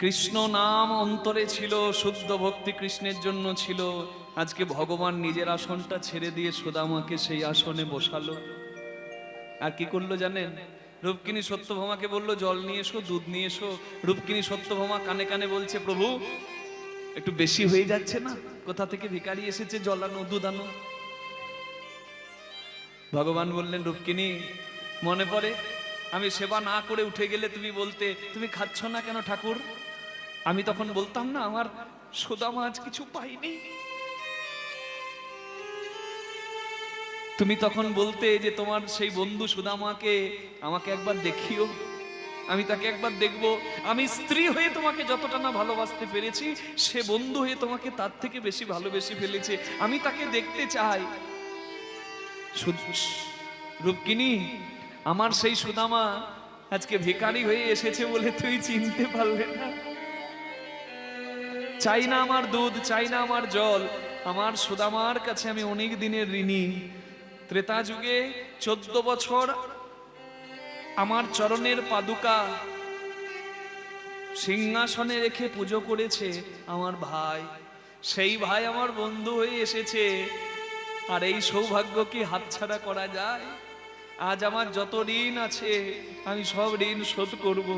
কৃষ্ণ নাম অন্তরে ছিল, শুদ্ধ ভক্তি কৃষ্ণের জন্য ছিল। আজকে ভগবান নিজের আসনটা ছেড়ে দিয়ে সুদামাকে সেই আসনে বসালো। আর কি করল জানেন? রূপকিনী সত্যভামাকে বলল, জল নিয়ে এসো, দুধ নিয়ে এসো। রূপকিনী সত্যভামা কানে কানে বলছে, প্রভু, একটু বেশি হয়ে যাচ্ছে না? কোথা থেকে ভিখারি এসেছে? জল আনো, দুধ আনো। ভগবান বললেন, রূপকিনী, মনে পড়ে? আমি সেবা না করে উঠে গেলে তুমি বলতে, তুমি খাচ্ছ না কেন ঠাকুর? আমি তখন বলতাম, না, আমার সোদামা আজ কিছু পাইনি। তুমি তখন বলতে যে তোমার সেই বন্ধু সুদামাকে আমাকে একবার দেখিও। আমি তাকে একবার দেখব। আমি স্ত্রী হয়ে তোমাকে যতটা না ভালোবাসতে পেরেছি, সে বন্ধু হয়ে তোমাকে তার থেকে বেশি ভালোবেসে ফেলেছে। আমি তাকে দেখতে চাই। রূপকিনী, আমার সেই সুদামা আজকে ভিখারি হয়ে এসেছে বলে তুই চিনতে পারলে না। চাই না আমার দুধ, চাই না আমার জল। আমার সুদামার কাছে আমি অনেক দিনের ঋণী। ত্রেতা যুগে চোদ্দ বছর আমার চরণের পাদুকা সিংহাসনে রেখে পুজো করেছে আমার ভাই। সেই ভাই আমার বন্ধু হয়ে এসেছে। আর এই সৌভাগ্য কি হাতছাড়া করা যায়? আজ আমার যত ঋণ আছে, আমি সব ঋণ শোধ করব।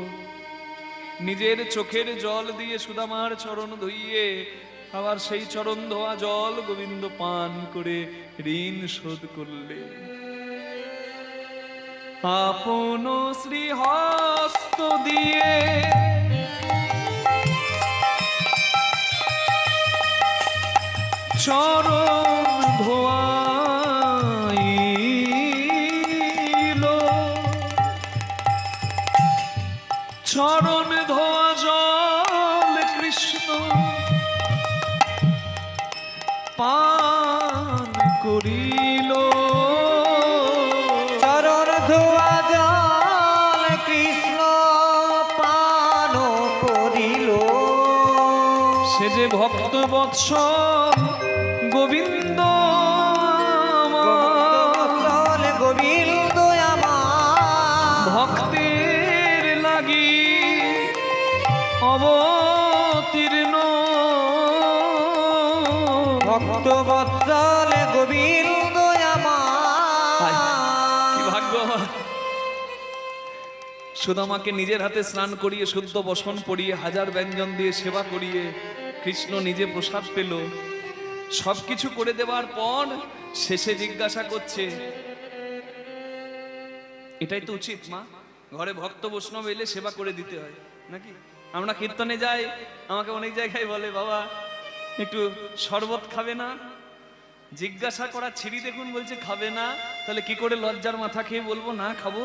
নিজের চোখের জল দিয়ে সুদামার চরণ ধুইয়ে, আবার সেই চরণ ধোয়া জল গোবিন্দ পান করে ঋণ শোধ করলে। আপন শ্রী হস্ত দিয়ে চরণ চরণ ধোয়া জল কৃষ্ণ। পান করিল। চরণ ধোয়া জল কৃষ্ণ পান করিল। সে যে ভক্ত বৎসল গোবিন্দ অবতীর্ণ। ভক্ত বৎসল গোবিন্দ ভাগ্য। সুদামাকে নিজের হাতে স্নান করিয়ে শুদ্ধ বসন পরিয়ে হাজার ব্যঞ্জন দিয়ে সেবা করিয়ে কৃষ্ণ নিজে প্রসাদ পেল। সবকিছু করে দেওয়ার পর শেষে জিজ্ঞাসা করছে এটাই তো উচিত মা। ঘরে ভক্ত বৈষ্ণব এলে সেবা করে দিতে হয় নাকি? আমরা কীর্তনে যাই, আমাকে অনেক জায়গায় বলে, বাবা, একটু শরবত খাবে না? জিজ্ঞাসা করা ছিঁড়ি দেখুন বলছে, খাবে না। তাহলে কি করে লজ্জার মাথা খেয়ে বলব, না, খাব।